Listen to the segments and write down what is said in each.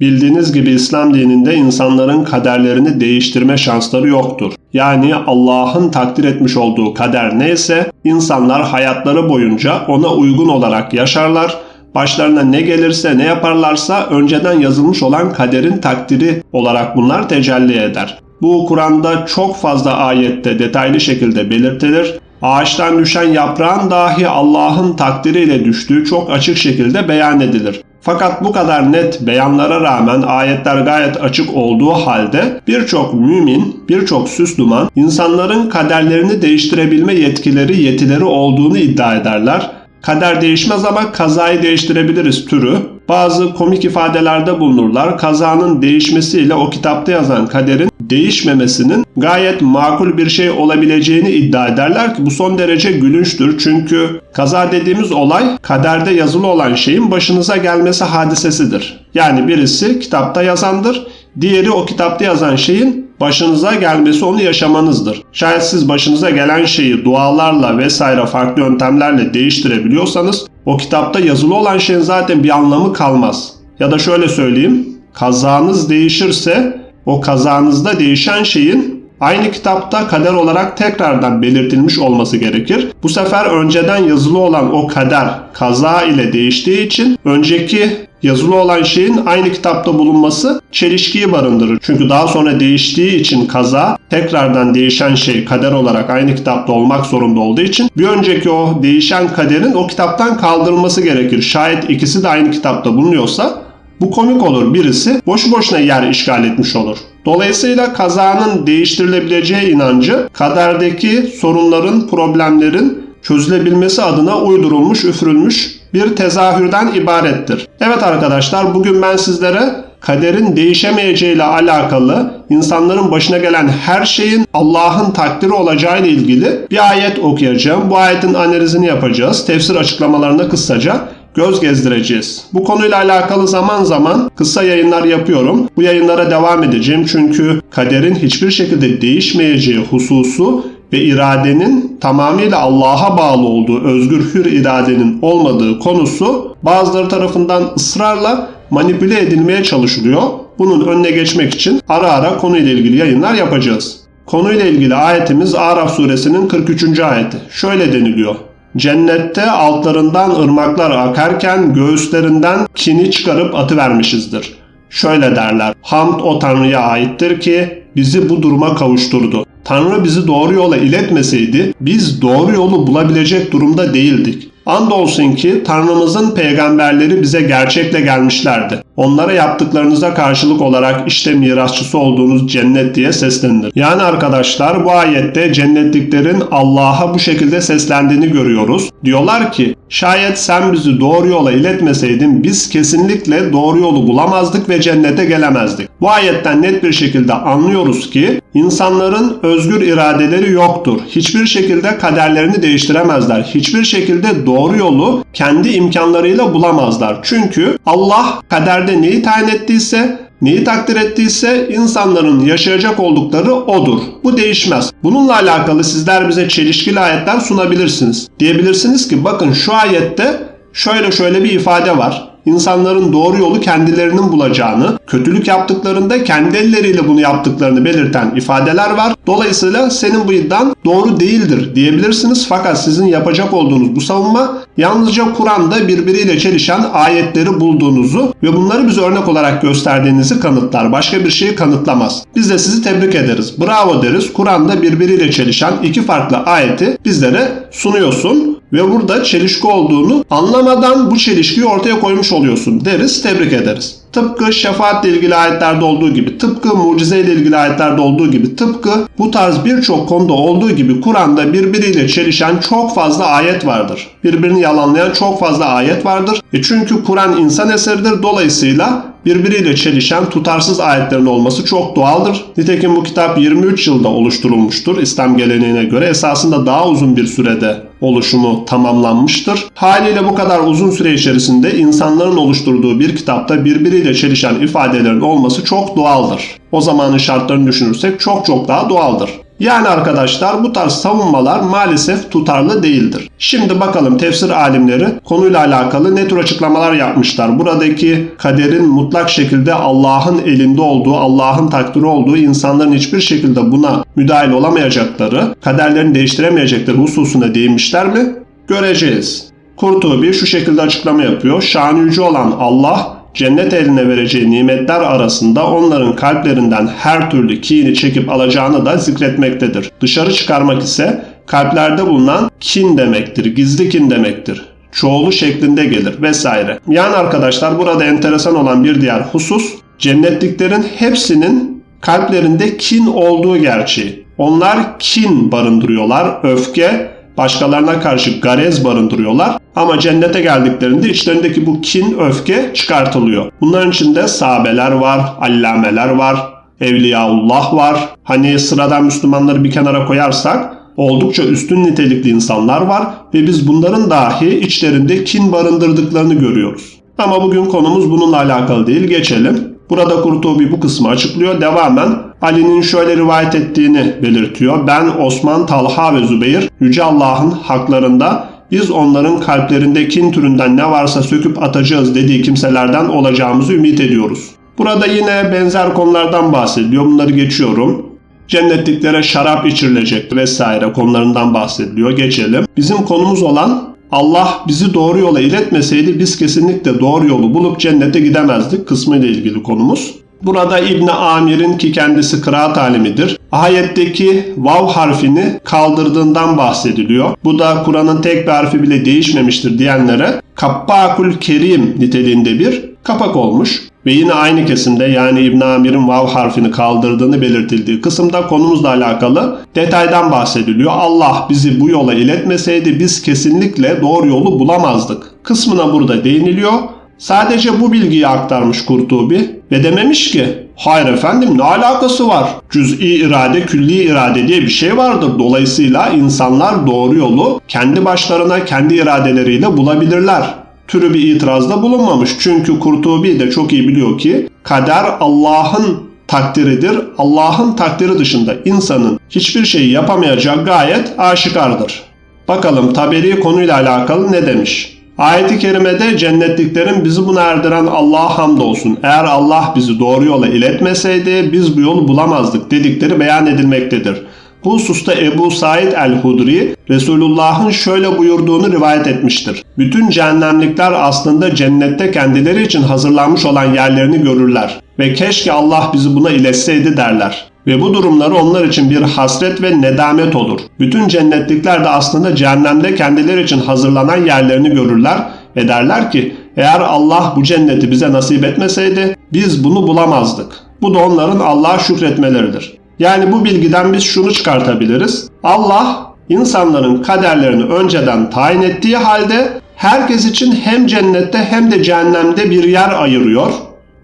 Bildiğiniz gibi İslam dininde insanların kaderlerini değiştirme şansları yoktur. Yani Allah'ın takdir etmiş olduğu kader neyse insanlar hayatları boyunca ona uygun olarak yaşarlar. Başlarına ne gelirse ne yaparlarsa önceden yazılmış olan kaderin takdiri olarak bunlar tecelli eder. Bu Kur'an'da çok fazla ayette detaylı şekilde belirtilir. Ağaçtan düşen yaprağın dahi Allah'ın takdiriyle düştüğü çok açık şekilde beyan edilir. Fakat bu kadar net beyanlara rağmen ayetler gayet açık olduğu halde birçok mümin, birçok süslüman insanların kaderlerini değiştirebilme yetkileri, yetileri olduğunu iddia ederler. Kader değişmez ama kazayı değiştirebiliriz türü. Bazı komik ifadelerde bulunurlar. Kazanın değişmesiyle o kitapta yazan kaderin değişmemesinin gayet makul bir şey olabileceğini iddia ederler ki bu son derece gülünçtür. Çünkü kaza dediğimiz olay kaderde yazılı olan şeyin başınıza gelmesi hadisesidir. Yani birisi kitapta yazandır, diğeri o kitapta yazan şeyin başınıza gelmesi onu yaşamanızdır. Şayet siz başınıza gelen şeyi dualarla vesaire farklı yöntemlerle değiştirebiliyorsanız o kitapta yazılı olan şeyin zaten bir anlamı kalmaz. Ya da şöyle söyleyeyim, kazanız değişirse o kazanızda değişen şeyin aynı kitapta kader olarak tekrardan belirtilmiş olması gerekir. Bu sefer önceden yazılı olan o kader kaza ile değiştiği için önceki yazılı olan şeyin aynı kitapta bulunması çelişkiyi barındırır. Çünkü daha sonra değiştiği için kaza tekrardan değişen şey kader olarak aynı kitapta olmak zorunda olduğu için bir önceki o değişen kaderin o kitaptan kaldırılması gerekir. Şayet ikisi de aynı kitapta bulunuyorsa bu komik olur. Birisi boşu boşuna yer işgal etmiş olur. Dolayısıyla kazanın değiştirilebileceği inancı kaderdeki sorunların, problemlerin çözülebilmesi adına uydurulmuş, üfürülmüş bir tezahürden ibarettir. Evet arkadaşlar bugün ben sizlere kaderin değişemeyeceği ile alakalı insanların başına gelen her şeyin Allah'ın takdiri olacağı ile ilgili bir ayet okuyacağım. Bu ayetin analizini yapacağız. Tefsir açıklamalarına kısaca göz gezdireceğiz. Bu konuyla alakalı zaman zaman kısa yayınlar yapıyorum. Bu yayınlara devam edeceğim çünkü kaderin hiçbir şekilde değişmeyeceği hususu ve iradenin tamamıyla Allah'a bağlı olduğu özgür hür iradenin olmadığı konusu bazıları tarafından ısrarla manipüle edilmeye çalışılıyor. Bunun önüne geçmek için ara ara konuyla ilgili yayınlar yapacağız. Konuyla ilgili ayetimiz Araf suresinin 43. ayeti. Şöyle deniliyor. Cennette altlarından ırmaklar akarken göğüslerinden kini çıkarıp atıvermişizdir. Şöyle derler. Hamd o Tanrı'ya aittir ki bizi bu duruma kavuşturdu. Tanrı bizi doğru yola iletmeseydi biz doğru yolu bulabilecek durumda değildik. Andolsun ki Tanrımızın peygamberleri bize gerçekle gelmişlerdi. Onlara yaptıklarınıza karşılık olarak işte mirasçısı olduğunuz cennet diye seslenilir. Yani arkadaşlar bu ayette cennetliklerin Allah'a bu şekilde seslendiğini görüyoruz. Diyorlar ki şayet sen bizi doğru yola iletmeseydin biz kesinlikle doğru yolu bulamazdık ve cennete gelemezdik. Bu ayetten net bir şekilde anlıyoruz ki insanların özgür iradeleri yoktur. Hiçbir şekilde kaderlerini değiştiremezler. Hiçbir şekilde doğru yolu kendi imkanlarıyla bulamazlar. Çünkü Allah kaderde neyi tayin ettiyse Neyi takdir ettiyse insanların yaşayacak oldukları odur. Bu değişmez. Bununla alakalı sizler bize çelişkili ayetler sunabilirsiniz. Diyebilirsiniz ki bakın şu ayette şöyle şöyle bir ifade var insanların doğru yolu kendilerinin bulacağını, kötülük yaptıklarında kendi elleriyle bunu yaptıklarını belirten ifadeler var. Dolayısıyla senin bu iddian doğru değildir diyebilirsiniz. Fakat sizin yapacak olduğunuz bu savunma yalnızca Kur'an'da birbiriyle çelişen ayetleri bulduğunuzu ve bunları bize örnek olarak gösterdiğinizi kanıtlar. Başka bir şeyi kanıtlamaz. Biz de sizi tebrik ederiz. Bravo deriz. Kur'an'da birbiriyle çelişen iki farklı ayeti bizlere sunuyorsun ve burada çelişki olduğunu anlamadan bu çelişkiyi ortaya koymuş oluyorsun deriz, tebrik ederiz. Tıpkı şefaatle ilgili ayetlerde olduğu gibi, tıpkı mucize ile ilgili ayetlerde olduğu gibi, tıpkı bu tarz birçok konuda olduğu gibi Kur'an'da birbiriyle çelişen çok fazla ayet vardır. Birbirini yalanlayan çok fazla ayet vardır. E çünkü Kur'an insan eseridir. Dolayısıyla birbiriyle çelişen tutarsız ayetlerin olması çok doğaldır. Nitekim bu kitap 23 yılda oluşturulmuştur İslam geleneğine göre. Esasında daha uzun bir sürede oluşumu tamamlanmıştır. Haliyle bu kadar uzun süre içerisinde insanların oluşturduğu bir kitapta birbiriyle çelişen ifadelerin olması çok doğaldır. O zamanın şartlarını düşünürsek çok çok daha doğaldır. Yani arkadaşlar bu tarz savunmalar maalesef tutarlı değildir. Şimdi bakalım tefsir alimleri konuyla alakalı ne tür açıklamalar yapmışlar. Buradaki kaderin mutlak şekilde Allah'ın elinde olduğu, Allah'ın takdiri olduğu, insanların hiçbir şekilde buna müdahil olamayacakları, kaderlerini değiştiremeyecekleri hususuna değinmişler mi? Göreceğiz. Kurtubi şu şekilde açıklama yapıyor. Şan yüce olan Allah cennet eline vereceği nimetler arasında onların kalplerinden her türlü kini çekip alacağını da zikretmektedir. Dışarı çıkarmak ise kalplerde bulunan kin demektir, gizli kin demektir. Çoğulu şeklinde gelir vesaire. Yani arkadaşlar burada enteresan olan bir diğer husus cennetliklerin hepsinin kalplerinde kin olduğu gerçeği. Onlar kin barındırıyorlar, öfke, başkalarına karşı garez barındırıyorlar ama cennete geldiklerinde içlerindeki bu kin, öfke çıkartılıyor. Bunların içinde sahabeler var, allameler var, evliyaullah var. Hani sıradan Müslümanları bir kenara koyarsak oldukça üstün nitelikli insanlar var ve biz bunların dahi içlerinde kin barındırdıklarını görüyoruz. Ama bugün konumuz bununla alakalı değil, geçelim. Burada Kurtubi bu kısmı açıklıyor. Devamen Ali'nin şöyle rivayet ettiğini belirtiyor. Ben Osman, Talha ve Zübeyir Yüce Allah'ın haklarında biz onların kalplerinde kin türünden ne varsa söküp atacağız dediği kimselerden olacağımızı ümit ediyoruz. Burada yine benzer konulardan bahsediliyor. Bunları geçiyorum. Cennetliklere şarap içirilecek vesaire konularından bahsediliyor. Geçelim. Bizim konumuz olan Allah bizi doğru yola iletmeseydi biz kesinlikle doğru yolu bulup cennete gidemezdik kısmı ile ilgili konumuz. Burada İbni Amir'in ki kendisi kıraat alimidir. Ayetteki vav harfini kaldırdığından bahsediliyor. Bu da Kur'an'ın tek bir harfi bile değişmemiştir diyenlere Kappakul Kerim niteliğinde bir kapak olmuş. Ve yine aynı kesimde yani İbn Amir'in vav harfini kaldırdığını belirtildiği kısımda konumuzla alakalı detaydan bahsediliyor. Allah bizi bu yola iletmeseydi biz kesinlikle doğru yolu bulamazdık. Kısmına burada değiniliyor. Sadece bu bilgiyi aktarmış Kurtubi ve dememiş ki hayır efendim ne alakası var? Cüz'i irade, külli irade diye bir şey vardır. Dolayısıyla insanlar doğru yolu kendi başlarına, kendi iradeleriyle bulabilirler türü bir itirazda bulunmamış. Çünkü Kurtubi de çok iyi biliyor ki kader Allah'ın takdiridir. Allah'ın takdiri dışında insanın hiçbir şeyi yapamayacağı gayet aşikardır. Bakalım Taberi konuyla alakalı ne demiş? Ayet-i kerimede cennetliklerin bizi buna erdiren Allah'a hamdolsun. Eğer Allah bizi doğru yola iletmeseydi biz bu yolu bulamazdık dedikleri beyan edilmektedir. Bu hususta Ebu Said el-Hudri Resulullah'ın şöyle buyurduğunu rivayet etmiştir. Bütün cehennemlikler aslında cennette kendileri için hazırlanmış olan yerlerini görürler ve keşke Allah bizi buna iletseydi derler. Ve bu durumları onlar için bir hasret ve nedamet olur. Bütün cennetlikler de aslında cehennemde kendileri için hazırlanan yerlerini görürler ve derler ki eğer Allah bu cenneti bize nasip etmeseydi biz bunu bulamazdık. Bu da onların Allah'a şükretmeleridir. Yani bu bilgiden biz şunu çıkartabiliriz. Allah insanların kaderlerini önceden tayin ettiği halde herkes için hem cennette hem de cehennemde bir yer ayırıyor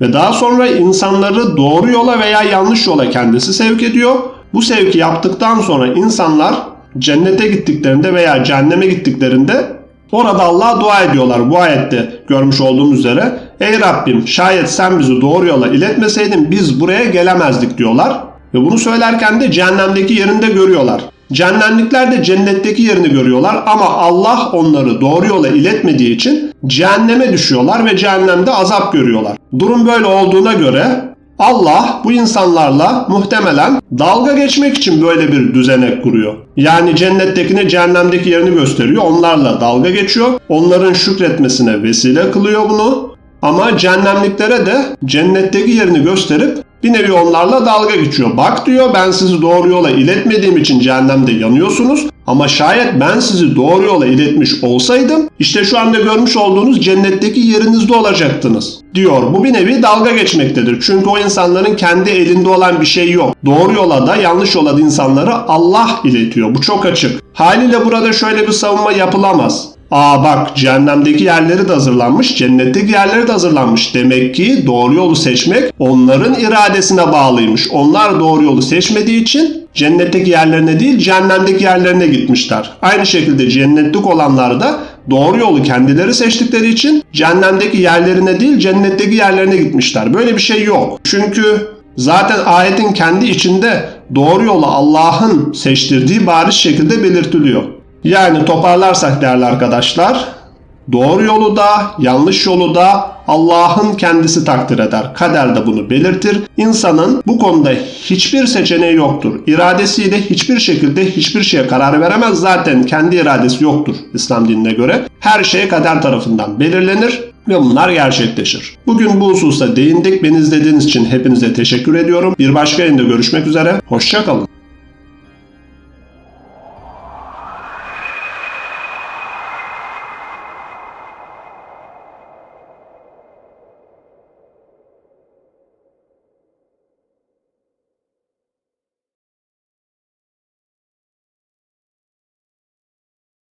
ve daha sonra insanları doğru yola veya yanlış yola kendisi sevk ediyor. Bu sevki yaptıktan sonra insanlar cennete gittiklerinde veya cehenneme gittiklerinde orada Allah'a dua ediyorlar. Bu ayette görmüş olduğumuz üzere Ey Rabbim şayet sen bizi doğru yola iletmeseydin biz buraya gelemezdik diyorlar. Ve bunu söylerken de cehennemdeki yerinde görüyorlar. Cehennemlikler de cennetteki yerini görüyorlar ama Allah onları doğru yola iletmediği için cehenneme düşüyorlar ve cehennemde azap görüyorlar. Durum böyle olduğuna göre Allah bu insanlarla muhtemelen dalga geçmek için böyle bir düzenek kuruyor. Yani cennettekine cehennemdeki yerini gösteriyor. Onlarla dalga geçiyor. Onların şükretmesine vesile kılıyor bunu. Ama cehennemliklere de cennetteki yerini gösterip bir nevi onlarla dalga geçiyor. Bak diyor ben sizi doğru yola iletmediğim için cehennemde yanıyorsunuz. Ama şayet ben sizi doğru yola iletmiş olsaydım işte şu anda görmüş olduğunuz cennetteki yerinizde olacaktınız diyor. Bu bir nevi dalga geçmektedir. Çünkü o insanların kendi elinde olan bir şey yok. Doğru yola da yanlış yola da insanları Allah iletiyor. Bu çok açık. Haliyle burada şöyle bir savunma yapılamaz. Aa bak cehennemdeki yerleri de hazırlanmış, cennetteki yerleri de hazırlanmış. Demek ki doğru yolu seçmek onların iradesine bağlıymış. Onlar doğru yolu seçmediği için cennetteki yerlerine değil cehennemdeki yerlerine gitmişler. Aynı şekilde cennetlik olanlar da doğru yolu kendileri seçtikleri için cehennemdeki yerlerine değil cennetteki yerlerine gitmişler. Böyle bir şey yok. Çünkü Zaten ayetin kendi içinde doğru yolu Allah'ın seçtirdiği bariz şekilde belirtiliyor. Yani toparlarsak değerli arkadaşlar, doğru yolu da yanlış yolu da Allah'ın kendisi takdir eder. Kader de bunu belirtir. İnsanın bu konuda hiçbir seçeneği yoktur. İradesiyle hiçbir şekilde hiçbir şeye karar veremez. Zaten kendi iradesi yoktur İslam dinine göre. Her şey kader tarafından belirlenir ve bunlar gerçekleşir. Bugün bu hususa değindik. Beni izlediğiniz için hepinize teşekkür ediyorum. Bir başka yayında görüşmek üzere. Hoşçakalın.